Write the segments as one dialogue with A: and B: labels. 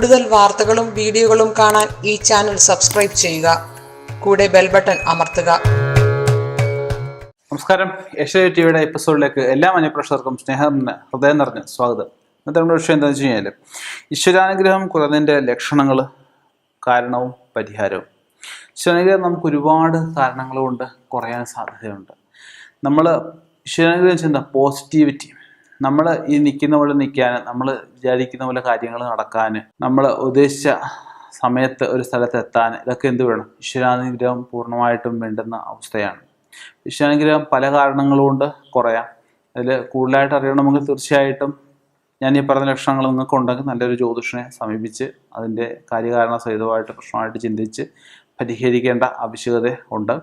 A: കൂടുതൽ വാർത്തകളും വീഡിയോകളും കാണാൻ ഈ ചാനൽ സബ്സ്ക്രൈബ് ചെയ്യുക. കൂടെ ബെൽ ബട്ടൺ അമർത്തുക.
B: നമസ്കാരം. ഏഷ്യ ടിവിയുടെ എപ്പിസോഡിലേക്ക് എല്ലാ മനുഷ്യപ്രേക്ഷകർക്കും സ്നേഹം ഹൃദയം നിറഞ്ഞ സ്വാഗതം. ഇന്നത്തെ വിഷയം എന്താണെന്ന് വെച്ച് കഴിഞ്ഞാൽ ഈശ്വരാനുഗ്രഹം കുറഞ്ഞതിന്റെ ലക്ഷണങ്ങൾ കാരണവും പരിഹാരവും. ഈശ്വരാനുഗ്രഹം നമുക്ക് ഒരുപാട് കാരണങ്ങൾ കൊണ്ട് കുറയാൻ സാധ്യതയുണ്ട്. നമ്മൾ ഈശ്വരാനുഗ്രഹം ചെയ്യുന്ന പോസിറ്റിവിറ്റി. നമ്മൾ ഈ നിൽക്കുന്ന പോലെ നിൽക്കാൻ നമ്മൾ വിചാരിക്കുന്ന പോലെ കാര്യങ്ങൾ നടക്കാൻ നമ്മൾ ഉദ്ദേശിച്ച സമയത്ത് ഒരു സ്ഥലത്ത് എത്താൻ ഇതൊക്കെ എന്ത് വേണം? ഈശ്വരാനുഗ്രഹം പൂർണമായിട്ടും വേണ്ടുന്ന അവസ്ഥയാണ്. ഈശ്വരാനുഗ്രഹം പല കാരണങ്ങൾ കൊണ്ട് കുറയാം. അതിൽ കൂടുതലായിട്ട് അറിയണമെങ്കിൽ തീർച്ചയായിട്ടും ഞാൻ ഈ പറഞ്ഞ ലക്ഷണങ്ങൾ നിങ്ങൾക്ക് ഉണ്ടെങ്കിൽ നല്ലൊരു ജ്യോതിഷനെ സമീപിച്ച് അതിന്റെ കാര്യകാരണ സഹിതമായിട്ട് പ്രശ്നമായിട്ട് ചിന്തിച്ച് പരിഹരിക്കേണ്ട ആവശ്യകത ഉണ്ട്.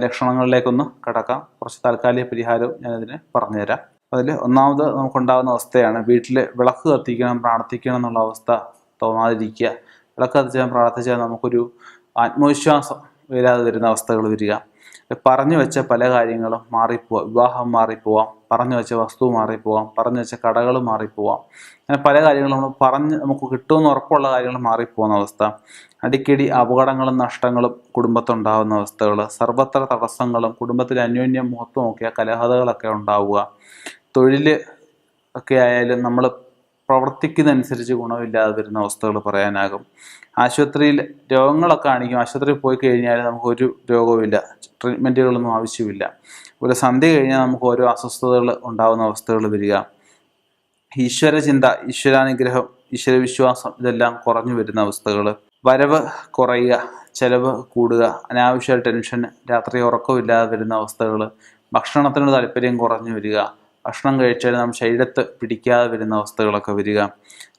B: ലക്ഷണങ്ങളിലേക്കൊന്ന് കടക്കാം. കുറച്ച് താൽക്കാലിക പരിഹാരവും ഞാനതിന് പറഞ്ഞുതരാം. അതിൽ ഒന്നാമത് നമുക്കുണ്ടാകുന്ന അവസ്ഥയാണ്. വീട്ടിൽ വിളക്ക് കത്തിക്കണം പ്രാർത്ഥിക്കണം എന്നുള്ള അവസ്ഥ തോന്നാതിരിക്കുക. വിളക്ക് കത്തിച്ചാൽ പ്രാർത്ഥിച്ചാൽ നമുക്കൊരു ആത്മവിശ്വാസം വരാതെ വരുന്ന അവസ്ഥകൾ വരിക. പറഞ്ഞു വെച്ച പല കാര്യങ്ങളും മാറിപ്പോവാം വിവാഹം മാറിപ്പോവാം പറഞ്ഞു വെച്ച വസ്തു മാറിപ്പോവാം പറഞ്ഞു വെച്ച കടകൾ മാറിപ്പോവാം. അങ്ങനെ പല കാര്യങ്ങളും നമ്മൾ പറഞ്ഞ് നമുക്ക് കിട്ടുമെന്ന് ഉറപ്പുള്ള കാര്യങ്ങൾ മാറിപ്പോകുന്ന അവസ്ഥ. അടിക്കടി അപകടങ്ങളും നഷ്ടങ്ങളും കുടുംബത്തുണ്ടാകുന്ന അവസ്ഥകൾ സർവത്ര തടസ്സങ്ങളും കുടുംബത്തിലെ അന്യോന്യം മുഖത്ത് നോക്കിയ കലഹതകളൊക്കെ ഉണ്ടാവുക. തൊഴിൽ ഒക്കെ ആയാലും നമ്മൾ പ്രവർത്തിക്കുന്നതനുസരിച്ച് ഗുണമില്ലാതെ വരുന്ന അവസ്ഥകൾ പറയാനാകും. ആശുപത്രിയിൽ രോഗങ്ങളൊക്കെ ആണെങ്കിലും ആശുപത്രിയിൽ പോയി കഴിഞ്ഞാൽ നമുക്ക് ഒരു രോഗവുമില്ല. ട്രീറ്റ്മെന്റുകളൊന്നും ആവശ്യമില്ല. ഒരു സന്ധ്യ കഴിഞ്ഞാൽ നമുക്ക് ഓരോ അസ്വസ്ഥതകൾ ഉണ്ടാകുന്ന അവസ്ഥകൾ വരിക. ഈശ്വര ചിന്ത ഈശ്വരാനുഗ്രഹം ഈശ്വരവിശ്വാസം ഇതെല്ലാം കുറഞ്ഞു വരുന്ന അവസ്ഥകൾ. വരവ് കുറയുക ചെലവ് കൂടുക അനാവശ്യ ടെൻഷൻ രാത്രി ഉറക്കമില്ലാതെ വരുന്ന അവസ്ഥകൾ ഭക്ഷണത്തിന് താല്പര്യം കുറഞ്ഞു വരിക ഭക്ഷണം കഴിച്ചാൽ നാം ശരീരത്ത് പിടിക്കാതെ വരുന്ന അവസ്ഥകളൊക്കെ വരിക.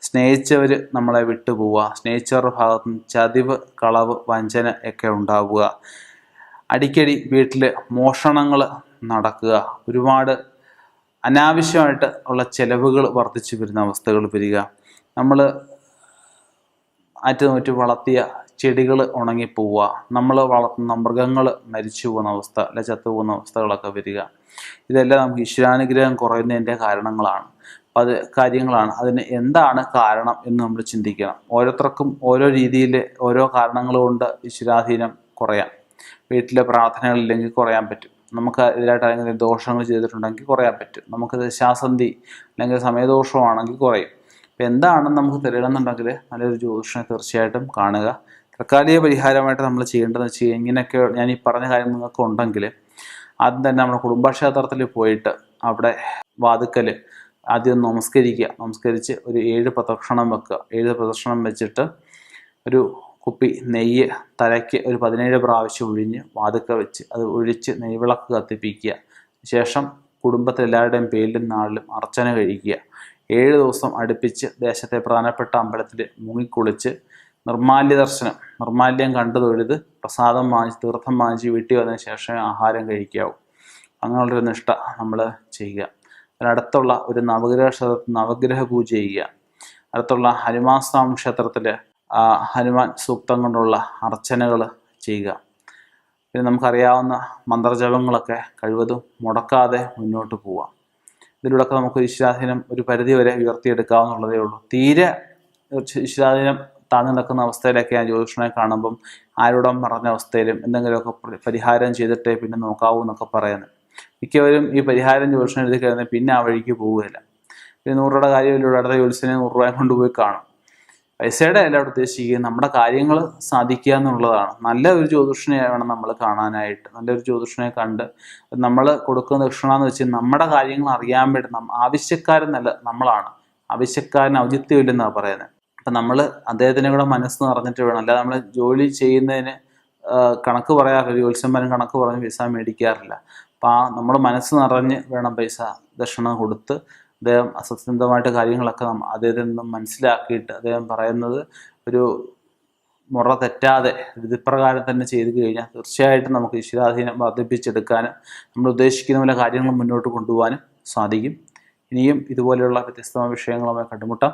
B: സ്നേഹിച്ചവർ നമ്മളെ വിട്ടുപോവുക സ്നേഹിച്ചവരുടെ ഭാഗത്ത് നിന്ന് ചതിവ് കളവ് വഞ്ചന ഒക്കെ ഉണ്ടാവുക. അടിക്കടി വീട്ടിൽ മോഷണങ്ങൾ നടക്കുക. ഒരുപാട് അനാവശ്യമായിട്ട് ഉള്ള ചെലവുകൾ വർദ്ധിച്ചു വരുന്ന അവസ്ഥകൾ വരിക. നമ്മൾ ആറ്റുനോറ്റ് വളർത്തിയ ചെടികൾ ഉണങ്ങിപ്പോവുക. നമ്മൾ വളർത്തുന്ന മൃഗങ്ങൾ മരിച്ചു പോകുന്ന അവസ്ഥ അല്ലെ ചത്തുപോകുന്ന അവസ്ഥകളൊക്കെ വരിക. ഇതെല്ലാം നമുക്ക് ഈശ്വരാനുഗ്രഹം കുറയുന്നതിന്റെ കാരണങ്ങളാണ്. അത് കാര്യങ്ങളാണ്. അതിന് എന്താണ് കാരണം എന്ന് നമ്മൾ ചിന്തിക്കണം. ഓരോരുത്തർക്കും ഓരോ രീതിയിൽ ഓരോ കാരണങ്ങൾ കൊണ്ട് ഈശ്വരാധീനം കുറയാം. വീട്ടിലെ പ്രാർത്ഥനകളില്ലെങ്കിൽ കുറയാൻ പറ്റും. നമുക്ക് ഇതിലായിട്ട് എന്തെങ്കിലും ദോഷങ്ങൾ ചെയ്തിട്ടുണ്ടെങ്കിൽ കുറയാൻ പറ്റും. നമുക്ക് ദശാസന്ധി അല്ലെങ്കിൽ സമയദോഷമാണെങ്കിൽ കുറയും. അപ്പം എന്താണെന്ന് നമുക്ക് തിരയണമെന്നുണ്ടെങ്കിൽ നല്ലൊരു ജ്യോതിഷനെ തീർച്ചയായിട്ടും കാണുക. തൽക്കാലിക പരിഹാരമായിട്ട് നമ്മൾ ചെയ്യേണ്ടതെന്ന് വെച്ച് കഴിഞ്ഞാൽ ഇങ്ങനെയൊക്കെ ഞാൻ ഈ പറഞ്ഞ കാര്യം നിങ്ങൾക്ക് ഉണ്ടെങ്കിൽ ആദ്യം തന്നെ നമ്മുടെ കുടുംബക്ഷേത്രത്തിൽ പോയിട്ട് അവിടെ വാതുക്കൽ ആദ്യം നമസ്കരിക്കുക. നമസ്കരിച്ച് ഒരു ഏഴ് പ്രദക്ഷിണം വെക്കുക. ഏഴ് പ്രദക്ഷിണം വെച്ചിട്ട് ഒരു കുപ്പി നെയ്യ് തലയ്ക്ക് ഒരു പതിനേഴ് പ്രാവശ്യം ഒഴിഞ്ഞ് വാതുക്ക വെച്ച് അത് ഒഴിച്ച് നെയ്വിളക്ക് കത്തിപ്പിക്കുക. ശേഷം കുടുംബത്തിൽ എല്ലാവരുടെയും പേരിലും നാളിലും അർച്ചന കഴിക്കുക. ഏഴ് ദിവസം അടുപ്പിച്ച് ദേശത്തെ പ്രധാനപ്പെട്ട അമ്പലത്തിൽ മുങ്ങിക്കുളിച്ച് നിർമാല്യ ദർശനം നിർമാല്യം കണ്ടു തൊഴുത് പ്രസാദം വാങ്ങിച്ച് തീർത്ഥം വാങ്ങിച്ച് വീട്ടിൽ വന്നതിന് ശേഷമേ ആഹാരം കഴിക്കാവൂ. അങ്ങനെയുള്ളൊരു നിഷ്ഠ നമ്മൾ ചെയ്യുക. അതിനടുത്തുള്ള ഒരു നവഗ്രഹ ക്ഷേത്രത്തിൽ നവഗ്രഹ പൂജ ചെയ്യുക. അടുത്തുള്ള ഹനുമാൻ സ്വാമി ക്ഷേത്രത്തിൽ ഹനുമാൻ സൂക്തം കൊണ്ടുള്ള അർച്ചനകൾ ചെയ്യുക. പിന്നെ നമുക്കറിയാവുന്ന മന്ത്രജപങ്ങളൊക്കെ കഴിവതും മുടക്കാതെ മുന്നോട്ട് പോവാം ഇതിലൂടെയൊക്കെ നമുക്ക് ഈശ്വരാധീനം ഒരു പരിധി വരെ ഉയർത്തിയെടുക്കാവുന്നുള്ളതേ ഉള്ളൂ. തീരെ ഈശ്വരാധീനം താഴ്ന്നു നിൽക്കുന്ന അവസ്ഥയിലൊക്കെ ഞാൻ ജ്യോതിഷനെ കാണുമ്പം ആരോടും പറഞ്ഞ അവസ്ഥയിലും എന്തെങ്കിലുമൊക്കെ പരിഹാരം ചെയ്തിട്ട് പിന്നെ നോക്കാവൂ എന്നൊക്കെ പറയുന്നത് മിക്കവരും ഈ പരിഹാരം ജ്യോതിഷനെ എഴുതി കഴിഞ്ഞാൽ പിന്നെ ആ വഴിക്ക് പോവുകയില്ല. പിന്നെ നൂറ് കാര്യമില്ലൂടെ അടുത്ത ജ്യോതിഷനെ നൂറ് രൂപ കൊണ്ടുപോയി കാണും. പൈസയുടെ അല്ല അവിടെ ഉദ്ദേശിക്കുന്നത്. നമ്മുടെ കാര്യങ്ങൾ സാധിക്കുക എന്നുള്ളതാണ്. നല്ല ഒരു ജ്യോതിഷനെ വേണം നമ്മൾ കാണാനായിട്ട്. നല്ലൊരു ജ്യോതിഷനെ കണ്ട് നമ്മൾ കൊടുക്കുന്ന ദക്ഷിണ വെച്ചാൽ നമ്മുടെ കാര്യങ്ങൾ അറിയാൻ വേണ്ടി ആവശ്യക്കാരൻ നല്ല നമ്മളാണ്. ആവശ്യക്കാരൻ ഔചിത്യമില്ലെന്നാണ് പറയുന്നത്. അപ്പം നമ്മൾ അദ്ദേഹത്തിനെ കൂടെ മനസ്സ് നിറഞ്ഞിട്ട് വേണം. അല്ലാതെ നമ്മൾ ജോലി ചെയ്യുന്നതിന് കണക്ക് പറയാറില്ല. ജോത്സ്യന്മാരും കണക്ക് പറഞ്ഞ് പൈസ മേടിക്കാറില്ല. അപ്പം ആ നമ്മൾ മനസ്സ് നിറഞ്ഞ് വേണം പൈസ ദക്ഷിണ കൊടുത്ത് അദ്ദേഹം അസത്യന്തമായിട്ട് കാര്യങ്ങളൊക്കെ അദ്ദേഹത്തിൽ നിന്നും മനസ്സിലാക്കിയിട്ട് അദ്ദേഹം പറയുന്നത് ഒരു മുറ തെറ്റാതെ വിധിപ്രകാരം തന്നെ ചെയ്തു കഴിഞ്ഞാൽ തീർച്ചയായിട്ടും നമുക്ക് ഈശ്വരാധീനം വർദ്ധിപ്പിച്ചെടുക്കാനും നമ്മൾ ഉദ്ദേശിക്കുന്ന പോലെ കാര്യങ്ങൾ മുന്നോട്ട് കൊണ്ടുപോകാനും സാധിക്കും. ഇനിയും ഇതുപോലെയുള്ള വ്യത്യസ്തമായ വിഷയങ്ങളുമായി കണ്ടുമുട്ടാം.